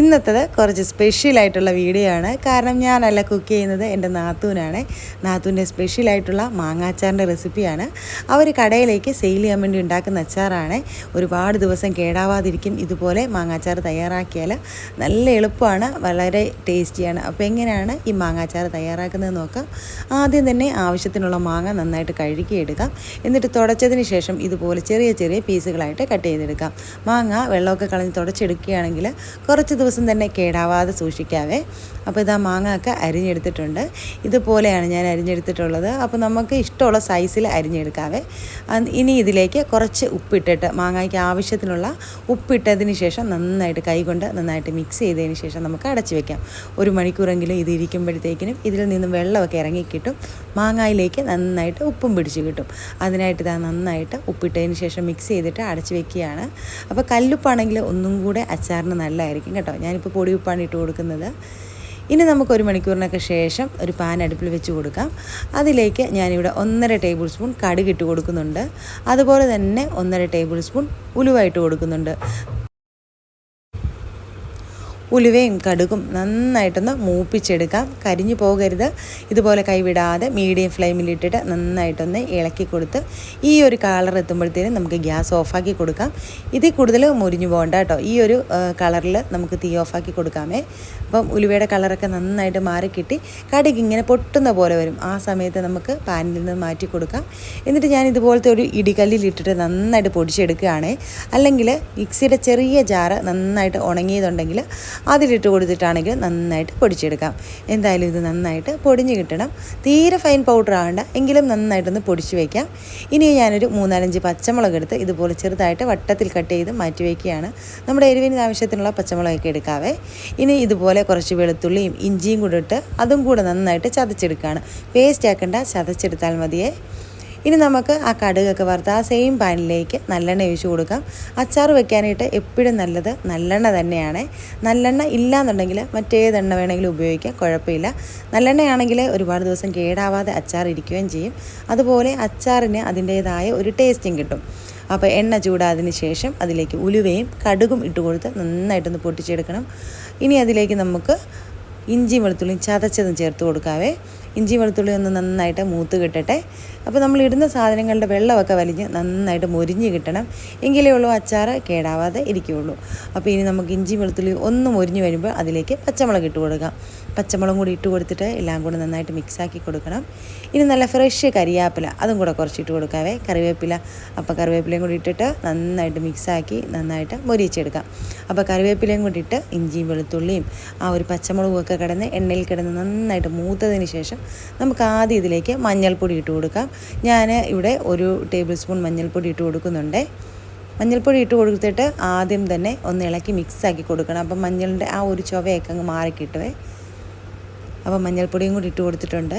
ഇന്നത്തത് കുറച്ച് സ്പെഷ്യലായിട്ടുള്ള വീഡിയോ ആണ് കാരണം ഞാനല്ല കുക്ക് ചെയ്യുന്നത് എന്റെ നാത്തൂനാണ്. നാത്തൂന്റെ സ്പെഷ്യലായിട്ടുള്ള മാങ്ങാച്ചാറിന്റെ റെസിപ്പിയാണ്. അവർ കടയിലേക്ക് സെയിൽ ചെയ്യാൻ വേണ്ടി ഉണ്ടാക്കുന്ന അച്ചാറാണ്. ഒരുപാട് ദിവസം കേടാവാതിരിക്കും ഇതുപോലെ മാങ്ങാച്ചാർ തയ്യാറാക്കിയാൽ. നല്ല എളുപ്പമാണ് വളരെ ടേസ്റ്റിയാണ്. അപ്പോൾ എങ്ങനെയാണ് ഈ മാങ്ങാച്ചാർ തയ്യാറാക്കുന്നത് നോക്കാം. ആദ്യം തന്നെ ആവശ്യത്തിനുള്ള മാങ്ങ നന്നായിട്ട് കഴുകിയെടുക്കാം. എന്നിട്ട് തുടച്ചതിന് ശേഷം ഇതുപോലെ ചെറിയ ചെറിയ പീസുകളായിട്ട് കട്ട് ചെയ്തെടുക്കാം. മാങ്ങ വെള്ളമൊക്കെ കളഞ്ഞ് തുടച്ചെടുക്കുകയാണെങ്കിൽ കുറച്ച് ദിവസം തന്നെ കേടാവാതെ സൂക്ഷിക്കാവേ. അപ്പോൾ ഇതാ മാങ്ങ ഒക്കെ അരിഞ്ഞെടുത്തിട്ടുണ്ട്. ഇതുപോലെയാണ് ഞാൻ അരിഞ്ഞെടുത്തിട്ടുള്ളത്. അപ്പോൾ നമുക്ക് ഇഷ്ടമുള്ള സൈസിൽ അരിഞ്ഞെടുക്കാവേ. ഇനി ഇതിലേക്ക് കുറച്ച് ഉപ്പിട്ടിട്ട് മാങ്ങയ്ക്ക് ആവശ്യത്തിനുള്ള ഉപ്പിട്ടതിന് ശേഷം നന്നായിട്ട് കൈകൊണ്ട് നന്നായിട്ട് മിക്സ് ചെയ്തതിന് ശേഷം നമുക്ക് അടച്ചു വെക്കാം. ഒരു മണിക്കൂറെങ്കിലും ഇത് ഇരിക്കുമ്പോഴത്തേക്കിനും ഇതിൽ നിന്നും വെള്ളമൊക്കെ ഇറങ്ങിക്കിട്ടും മാങ്ങായിലേക്ക് നന്നായിട്ട് ഉപ്പും പിടിച്ച് കിട്ടും. അതിനായിട്ട് ഇതാ നന്നായിട്ട് ഉപ്പിട്ടതിന് ശേഷം മിക്സ് ചെയ്തിട്ട് അടച്ചു വെക്കുകയാണ്. അപ്പോൾ കല്ലുപ്പാണെങ്കിൽ ഒന്നും കൂടെ അച്ചാറിന് നല്ലതായിരിക്കും കേട്ടോ. ഞാനിപ്പോൾ പൊടി ഉപ്പാണ് ഇട്ട് കൊടുക്കുന്നത്. ഇനി നമുക്ക് ഒരു മണിക്കൂറിനൊക്കെ ശേഷം ഒരു പാൻ അടുപ്പിൽ വെച്ച് കൊടുക്കാം. അതിലേക്ക് ഞാനിവിടെ ഒന്നര ടേബിൾ സ്പൂൺ കടുക് ഇട്ട് കൊടുക്കുന്നുണ്ട്. അതുപോലെ തന്നെ ഒന്നര ടേബിൾ സ്പൂൺ ഉലുവ ഇട്ട് കൊടുക്കുന്നുണ്ട്. ഉലുവയും കടുകും നന്നായിട്ടൊന്ന് മൂപ്പിച്ചെടുക്കാം. കരിഞ്ഞു പോകരുത്. ഇതുപോലെ കൈവിടാതെ മീഡിയം ഫ്ലെയിമിലിട്ടിട്ട് നന്നായിട്ടൊന്ന് ഇളക്കി കൊടുത്ത് ഈ ഒരു കളർ എത്തുമ്പോഴത്തേനും നമുക്ക് ഗ്യാസ് ഓഫാക്കി കൊടുക്കാം. ഇതിൽ കൂടുതൽ മുരിഞ്ഞു പോകണ്ട കേട്ടോ. ഈ ഒരു കളറിൽ നമുക്ക് തീ ഓഫാക്കി കൊടുക്കാമേ. അപ്പം ഉലുവയുടെ കളറൊക്കെ നന്നായിട്ട് മാറിക്കിട്ടി കടുക് ഇങ്ങനെ പൊട്ടുന്ന പോലെ വരും. ആ സമയത്ത് നമുക്ക് പാനിൽ നിന്ന് മാറ്റി കൊടുക്കാം. എന്നിട്ട് ഞാൻ ഇതുപോലത്തെ ഒരു ഇടികല്ലിലിട്ടിട്ട് നന്നായിട്ട് പൊടിച്ചെടുക്കുകയാണേ. അല്ലെങ്കിൽ മിക്സിയുടെ ചെറിയ ജാറ് നന്നായിട്ട് ഉണങ്ങിയതുണ്ടെങ്കിൽ അതിലിട്ട് കൊടുത്തിട്ടാണെങ്കിൽ നന്നായിട്ട് പൊടിച്ചെടുക്കാം. എന്തായാലും ഇത് നന്നായിട്ട് പൊടിഞ്ഞ് കിട്ടണം. തീരെ ഫൈൻ പൗഡർ ആകണ്ട എങ്കിലും നന്നായിട്ടൊന്ന് പൊടിച്ച് വയ്ക്കാം ഇനി ഞാനൊരു മൂന്നാലഞ്ച് പച്ചമുളക് എടുത്ത് ഇതുപോലെ ചെറുതായിട്ട് വട്ടത്തിൽ കട്ട് ചെയ്ത് മാറ്റി വയ്ക്കുകയാണ് നമ്മുടെ എരിവിന് ആവശ്യത്തിനുള്ള പച്ചമുളകൊക്കെ എടുക്കാവേ. ഇനി ഇതുപോലെ കുറച്ച് വെളുത്തുള്ളിയും ഇഞ്ചിയും കൂടെ ഇട്ട് അതും കൂടെ നന്നായിട്ട് ചതച്ചെടുക്കുകയാണ്. പേസ്റ്റ് ആക്കേണ്ട. ചതച്ചെടുത്താൽ മതിയേ. ഇനി നമുക്ക് ആ കടുകൊക്കെ വറുത്ത് ആ സെയിം പാനിലേക്ക് നല്ലെണ്ണ ഒഴിച്ച് കൊടുക്കാം. അച്ചാർ വെക്കാനായിട്ട് എപ്പോഴും നല്ലത് നല്ലെണ്ണ തന്നെയാണ്. നല്ലെണ്ണ ഇല്ലാന്നുണ്ടെങ്കിൽ മറ്റേതെണ്ണ വേണമെങ്കിലും ഉപയോഗിക്കാം കുഴപ്പമില്ല. നല്ലെണ്ണയാണെങ്കിൽ ഒരുപാട് ദിവസം കേടാവാതെ അച്ചാർ ഇരിക്കുകയും ചെയ്യും. അതുപോലെ അച്ചാറിന് അതിന്റേതായ ഒരു ടേസ്റ്റും കിട്ടും. അപ്പോൾ എണ്ണ ചൂടാതിന് ശേഷം അതിലേക്ക് ഉലുവയും കടുകും ഇട്ട് കൊടുത്ത് നന്നായിട്ടൊന്ന് പൊട്ടിച്ചെടുക്കണം. ഇനി അതിലേക്ക് നമുക്ക് ഇഞ്ചി വെളുത്തുള്ളിയും ചതച്ചതും ചേർത്ത് കൊടുക്കാവേ. ഇഞ്ചി വെളുത്തുള്ളി ഒന്ന് നന്നായിട്ട് മൂത്ത് കിട്ടട്ടെ. അപ്പോൾ നമ്മൾ ഇടുന്ന സാധനങ്ങളുടെ വെള്ളമൊക്കെ വലിഞ്ഞ് നന്നായിട്ട് മൊരിഞ്ഞ് കിട്ടണം. എങ്കിലേ ഉള്ളൂ അച്ചാർ കേടാവാതെ ഇരിക്കുകയുള്ളൂ. അപ്പോൾ ഇനി നമുക്ക് ഇഞ്ചി വെളുത്തുള്ളി ഒന്ന് മൊരിഞ്ഞ് വരുമ്പോൾ അതിലേക്ക് പച്ചമുളക് ഇട്ട് കൊടുക്കാം. പച്ചമുളകും കൂടി ഇട്ട് കൊടുത്തിട്ട് എല്ലാം കൂടി നന്നായിട്ട് മിക്സാക്കി കൊടുക്കണം. ഇനി നല്ല ഫ്രഷ് കരിയാപ്പില അതും കൂടെ കുറച്ച് ഇട്ട് കൊടുക്കാവേ. കറിവേപ്പില അപ്പോൾ കറിവേപ്പിലയും കൂടി ഇട്ടിട്ട് നന്നായിട്ട് മിക്സാക്കി നന്നായിട്ട് മൊരിച്ചെടുക്കാം. അപ്പോൾ കറിവേപ്പിലയും കൂടി ഇട്ട് ഇഞ്ചിയും വെളുത്തുള്ളിയും ആ ഒരു പച്ചമുളകും ഒക്കെ കിടന്ന് എണ്ണയിൽ കിടന്ന് നന്നായിട്ട് മൂത്തതിന് ശേഷം നമുക്ക് ആദ്യം ഇതിലേക്ക് മഞ്ഞൾപ്പൊടി ഇട്ട് കൊടുക്കാം. ഞാൻ ഇവിടെ ഒരു ടേബിൾ സ്പൂൺ മഞ്ഞൾപ്പൊടി ഇട്ട് കൊടുക്കുന്നുണ്ട്. മഞ്ഞൾപ്പൊടി ഇട്ട് കൊടുത്തിട്ട് ആദ്യം തന്നെ ഒന്ന് ഇളക്കി മിക്സാക്കി കൊടുക്കണം. അപ്പം മഞ്ഞളിന്റെ ആ ഒരു ചുവയൊക്കെ അങ്ങ് മാറിക്കിട്ടുവേ. അപ്പോൾ മഞ്ഞൾപ്പൊടിയും കൂടി ഇട്ട് കൊടുത്തിട്ടുണ്ട്.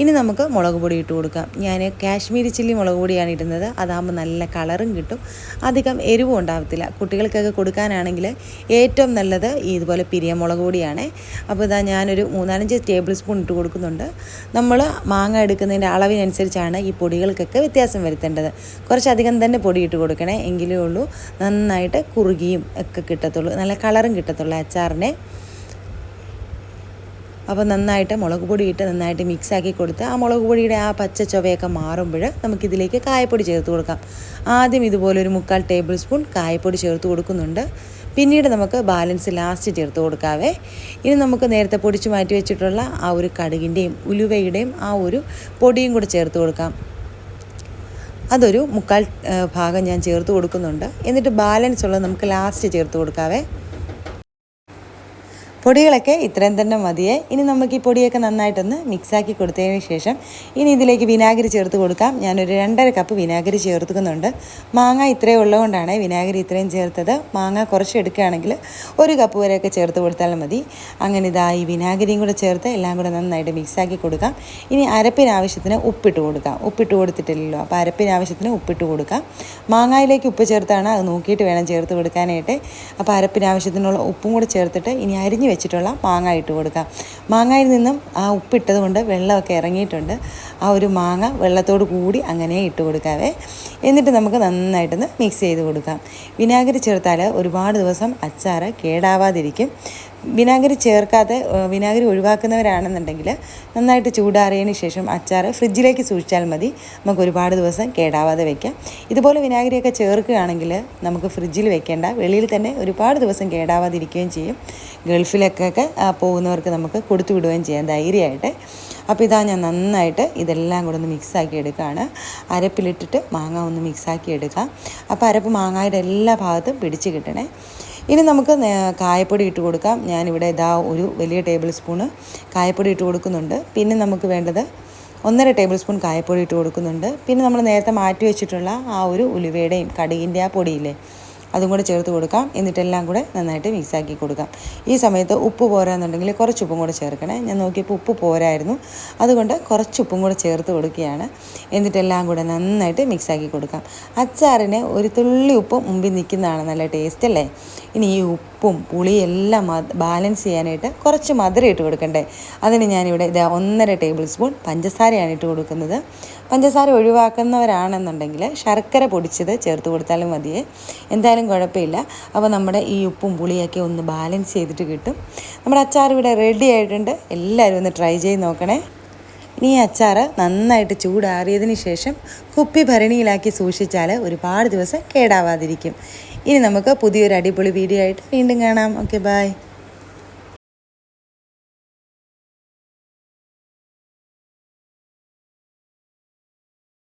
ഇനി നമുക്ക് മുളക് പൊടി ഇട്ട് കൊടുക്കാം. ഞാൻ കാശ്മീരി ചില്ലി മുളക് പൊടിയാണ് ഇടുന്നത്. അതാകുമ്പോൾ നല്ല കളറും കിട്ടും. അധികം എരിവും ഉണ്ടാകത്തില്ല കുട്ടികൾക്കൊക്കെ കൊടുക്കാനാണെങ്കിൽ ഏറ്റവും നല്ലത് ഇതുപോലെ പിരിയ മുളക് പൊടിയാണ്. അപ്പോൾ ഇതാ ഞാനൊരു മൂന്നാലഞ്ച് ടേബിൾ സ്പൂൺ ഇട്ട് കൊടുക്കുന്നുണ്ട്. നമ്മൾ മാങ്ങ എടുക്കുന്നതിന്റെ അളവിനനുസരിച്ചാണ് ഈ പൊടികൾക്കൊക്കെ വ്യത്യാസം വരുത്തേണ്ടത്. കുറച്ചധികം തന്നെ പൊടി ഇട്ട് കൊടുക്കണേ എങ്കിലേ ഉള്ളൂ. നന്നായിട്ട് കുറുകിയും ഒക്കെ കിട്ടത്തുള്ളൂ. നല്ല കളറും കിട്ടത്തുള്ളൂ അച്ചാറിനെ. അപ്പോൾ നന്നായിട്ട് മുളക് പൊടി ഇട്ട് നന്നായിട്ട് മിക്സാക്കി കൊടുത്ത് ആ മുളക് പൊടിയുടെ ആ പച്ച ചൊവയൊക്കെ മാറുമ്പോൾ നമുക്കിതിലേക്ക് കായപ്പൊടി ചേർത്ത് കൊടുക്കാം. ആദ്യം ഇതുപോലെ ഒരു മുക്കാൽ ടേബിൾ സ്പൂൺ കായപ്പൊടി ചേർത്ത് കൊടുക്കുന്നുണ്ട്. പിന്നീട് നമുക്ക് ബാലൻസ് ലാസ്റ്റ് ചേർത്ത് കൊടുക്കാവേ. ഇനി നമുക്ക് നേരത്തെ പൊടിച്ച് മാറ്റി വെച്ചിട്ടുള്ള ആ ഒരു കടുകിന്റെയും ഉലുവയുടെയും ആ ഒരു പൊടിയും കൂടെ ചേർത്ത് കൊടുക്കാം. അതൊരു മുക്കാൽ ഭാഗം ഞാൻ ചേർത്ത് കൊടുക്കുന്നുണ്ട്. എന്നിട്ട് ബാലൻസ് ഉള്ളത് നമുക്ക് ലാസ്റ്റ് ചേർത്ത് കൊടുക്കാവേ. പൊടികളൊക്കെ ഇത്രയും തന്നെ മതിയേ. ഇനി നമുക്ക് ഈ പൊടിയൊക്കെ നന്നായിട്ടൊന്ന് മിക്സാക്കി കൊടുത്തതിന് ശേഷം ഇനി ഇതിലേക്ക് വിനാഗിരി ചേർത്ത് കൊടുക്കാം. ഞാനൊരു രണ്ടര കപ്പ് വിനാഗിരി ചേർത്തുക്കുന്നുണ്ട്. മാങ്ങ ഇത്രയും ഉള്ളതുകൊണ്ടാണ് വിനാഗിരി ഇത്രയും ചേർത്തത്. മാങ്ങ കുറച്ച് എടുക്കുകയാണെങ്കിൽ ഒരു കപ്പ് വരെയൊക്കെ ചേർത്ത് കൊടുത്താലും മതി. അങ്ങനെ ഇതാ ഈ വിനാഗിരിയും കൂടെ ചേർത്ത് എല്ലാം കൂടെ നന്നായിട്ട് മിക്സാക്കി കൊടുക്കാം. ഇനി അരപ്പിന് ആവശ്യത്തിന് ഉപ്പിട്ട് കൊടുക്കാം. ഉപ്പിട്ട് കൊടുത്തിട്ടില്ലല്ലോ. അപ്പോൾ അരപ്പിന് ആവശ്യത്തിന് ഉപ്പിട്ട് കൊടുക്കാം. മാങ്ങയിലേക്ക് ഉപ്പ് ചേർത്താണ്. അത് നോക്കിയിട്ട് വേണം ചേർത്ത് കൊടുക്കാനായിട്ട്. അപ്പോൾ അരപ്പിന് ആവശ്യത്തിനുള്ള ഉപ്പും കൂടെ ചേർത്തിട്ട് ഇനി അരിഞ്ഞ് വെച്ചിട്ടുള്ള മാങ്ങ ഇട്ട് കൊടുക്കാം. മാങ്ങയിൽ നിന്നും ആ ഉപ്പിട്ടത് കൊണ്ട് വെള്ളമൊക്കെ ഇറങ്ങിയിട്ടുണ്ട്. ആ ഒരു മാങ്ങ വെള്ളത്തോട് കൂടി അങ്ങനെ ഇട്ട് കൊടുക്കാവേ. എന്നിട്ട് നമുക്ക് നന്നായിട്ടൊന്ന് മിക്സ് ചെയ്ത് കൊടുക്കാം. വിനാഗിരി ചേർത്താൽ ഒരുപാട് ദിവസം അച്ചാറ് കേടാവാതിരിക്കും. വിനാഗിരി ചേർക്കാതെ വിനാഗിരി ഒഴിവാക്കുന്നവരാണെന്നുണ്ടെങ്കിൽ നന്നായിട്ട് ചൂടാറിയതിന് ശേഷം അച്ചാർ ഫ്രിഡ്ജിലേക്ക് സൂക്ഷിച്ചാൽ മതി. നമുക്ക് ഒരുപാട് ദിവസം കേടാവാതെ വയ്ക്കാം ഇതുപോലെ വിനാഗിരിയൊക്കെ ചേർക്കുകയാണെങ്കിൽ നമുക്ക് ഫ്രിഡ്ജിൽ വെക്കേണ്ട വെളിയിൽ തന്നെ ഒരുപാട് ദിവസം കേടാവാതിരിക്കുകയും ചെയ്യും. ഗൾഫിലൊക്കെ പോകുന്നവർക്ക് നമുക്ക് കൊടുത്തു വിടുകയും ചെയ്യാം ധൈര്യമായിട്ട്. അപ്പോൾ ഇതാ ഞാൻ നന്നായിട്ട് ഇതെല്ലാം കൂടെ ഒന്ന് മിക്സാക്കി എടുക്കുകയാണ്. അരപ്പിലിട്ടിട്ട് മാങ്ങ ഒന്ന് മിക്സാക്കി എടുക്കാം. അപ്പോൾ അരപ്പ് മാങ്ങയുടെ എല്ലാ ഭാഗത്തും പിടിച്ച് കിട്ടണേ. ഇനി നമുക്ക് കായപ്പൊടി ഇട്ട് കൊടുക്കാം. ഞാനിവിടെ ഇതാ ഒരു വലിയ ടേബിൾ സ്പൂണ് കായപ്പൊടി ഇട്ട് കൊടുക്കുന്നുണ്ട്. പിന്നെ നമുക്ക് വേണ്ടത് ഒന്നര ടേബിൾ സ്പൂൺ കായപ്പൊടി ഇട്ട് കൊടുക്കുന്നുണ്ട്. പിന്നെ നമ്മൾ നേരത്തെ മാറ്റി വെച്ചിട്ടുള്ള ആ ഒരു ഉലുവയുടെയും കടുകിന്റെ ആ പൊടിയില്ലേ അതും കൂടെ ചേർത്ത് കൊടുക്കാം. എന്നിട്ടെല്ലാം കൂടെ നന്നായിട്ട് മിക്സാക്കി കൊടുക്കാം. ഈ സമയത്ത് ഉപ്പ് പോരാന്നുണ്ടെങ്കിൽ കുറച്ച് ഉപ്പും കൂടെ ചേർക്കണേ. ഞാൻ നോക്കിയപ്പോൾ ഉപ്പ് പോരായിരുന്നു. അതുകൊണ്ട് കുറച്ച് ഉപ്പും കൂടെ ചേർത്ത് കൊടുക്കുകയാണ്. എന്നിട്ടെല്ലാം കൂടെ നന്നായിട്ട് മിക്സാക്കി കൊടുക്കാം. അച്ചാറിന് ഒരു തുള്ളി ഉപ്പ് മുമ്പിൽ നിൽക്കുന്നതാണ് നല്ല ടേസ്റ്റ് അല്ലേ? ഇനി ഈ ഉപ്പും പുളിയും എല്ലാം ബാലൻസ് ചെയ്യാനായിട്ട് കുറച്ച് മധുരം ഇട്ട് കൊടുക്കണ്ടേ? അതിന് ഞാനിവിടെ ഇതാ ഒന്നര ടേബിൾ സ്പൂൺ പഞ്ചസാരയാണ് ഇട്ട് കൊടുക്കുന്നത്. പഞ്ചസാര ഒഴിവാക്കുന്നവരാണെന്നുണ്ടെങ്കിൽ ശർക്കര പൊടിച്ചത് ചേർത്ത് കൊടുത്താലും മതിയേ എന്തായാലും കുഴപ്പമില്ല. അപ്പോൾ നമ്മുടെ ഈ ഉപ്പും പുളിയൊക്കെ ഒന്ന് ബാലൻസ് ചെയ്തിട്ട് കിട്ടും. നമ്മുടെ അച്ചാർ ഇവിടെ റെഡി ആയിട്ടുണ്ട്. എല്ലാവരും ഒന്ന് ട്രൈ ചെയ്ത് നോക്കണേ. ഇനി ഈ അച്ചാർ നന്നായിട്ട് ചൂടാറിയതിന് ശേഷം കുപ്പി ഭരണിയിലാക്കി സൂക്ഷിച്ചാൽ ഒരുപാട് ദിവസം കേടാവാതിരിക്കും. ഇനി നമുക്ക് പുതിയൊരു അടിപൊളി വീഡിയോ ആയിട്ട് വീണ്ടും കാണാം. Okay bye